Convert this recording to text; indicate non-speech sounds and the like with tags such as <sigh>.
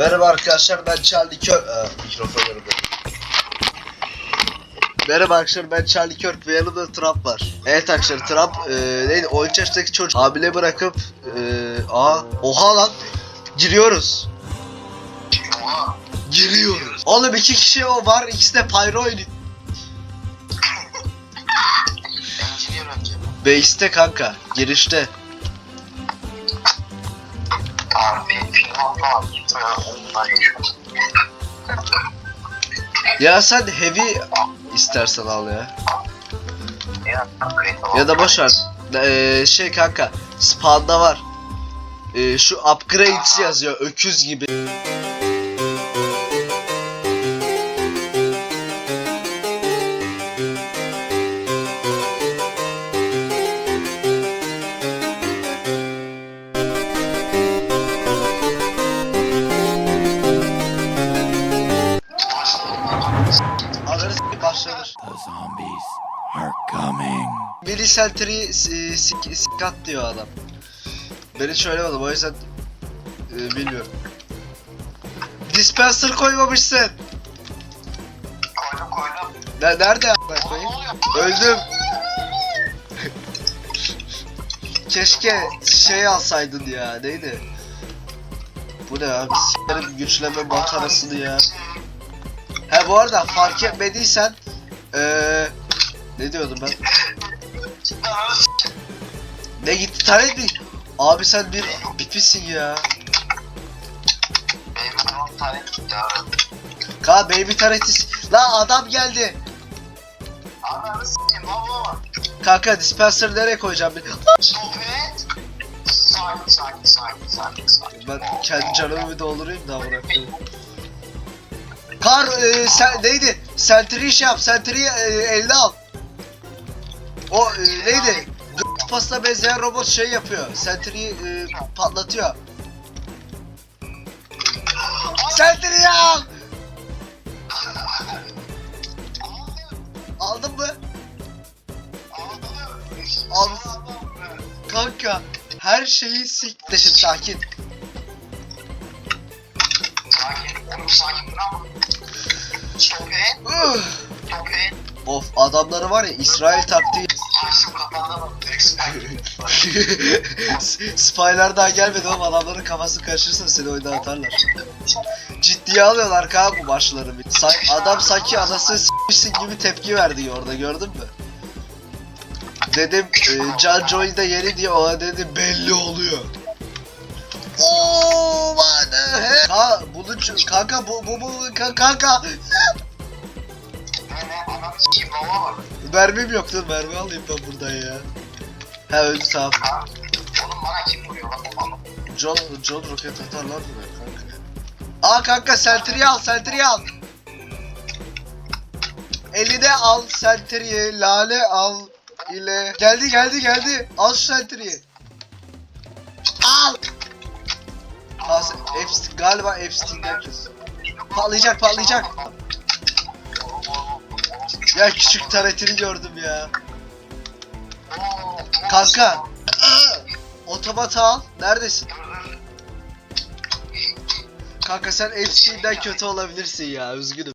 Merhaba arkadaşlar ben Charlie Kirk. Aa, mikrofon yanımda. Merhaba arkadaşlar ben Charlie Kirk ve yanımda Trump var. Evet arkadaşlar Trump e, neydi 13 yaşındaki çocuk hamile bırakıp e, aa oha lan giriyoruz. Giriyoruz. Oğlum iki kişi o var ikisi de pyro oynuyor. Engineer önce. Base'te kanka girişte. Ya sen heavy istersen al ya. Ya, da boş ver. Ee, şey kanka spawn'da var. Ee, şu upgrades yazıyor öküz gibi. Billy Sentry s- sik- sikat diyor adam. Ben hiç oynamadım o yüzden e, bilmiyorum. Dispenser koymamışsın. Koydum koydum. Ne, nerede koyayım? Öldüm. Keşke şey alsaydın ya neydi? Bu ne abi s**erim güçleme makarasını ya. He bu arada fark etmediysen eee ne diyordum ben? Ne gitti mi? Abi sen bir pipisin ya. Ka baby taretis. La adam geldi. Ananı. Kanka dispenser nereye koyacağım ben? Sohbet. Sakin sakin sakin sakin sakin. Ben kendi canımı bir doldurayım da bırakayım. Kar e, sen neydi? Sentry'yi şey yap. Sentry'yi e, eline al. O e, neydi? Pasına benzeyen robot şey yapıyor. Sentry'yi e, patlatıyor. Sentry'yi al. Aldın mı? Al. Kanka her şeyi sikleşin sakin. Sakin. Of adamları var ya İsrail taktiği. Kafanda bak. Spylar <laughs> daha gelmedi oğlum adamların kafası karışırsa seni oyundan atarlar. Ciddiye alıyorlar kanka bu başları. Sa- adam sanki anasını s**mişsin gibi tepki verdi orada gördün mü? Dedim e, John Joy da yeni diye ona dedi belli oluyor. Oo what the hell? Ha bunu kanka bu bu bu ka- kanka bak. mermim yok dur mermi alayım ben buradan ya. Ha öldü tamam. Ha. Oğlum bana kim vuruyor lan babam? John, John roket atarlar mı kanka? Aa kanka sentry'yi al sentry'yi al. Eline al sentry'yi, lale al ile. Geldi geldi geldi. Al şu sentry'yi. Al. Aa, Epstein, galiba Epstein'den kız. Patlayacak patlayacak. Ya küçük taretini gördüm ya. Kanka. Otomat al. Neredesin? Kanka sen Epstein'den kötü olabilirsin ya üzgünüm.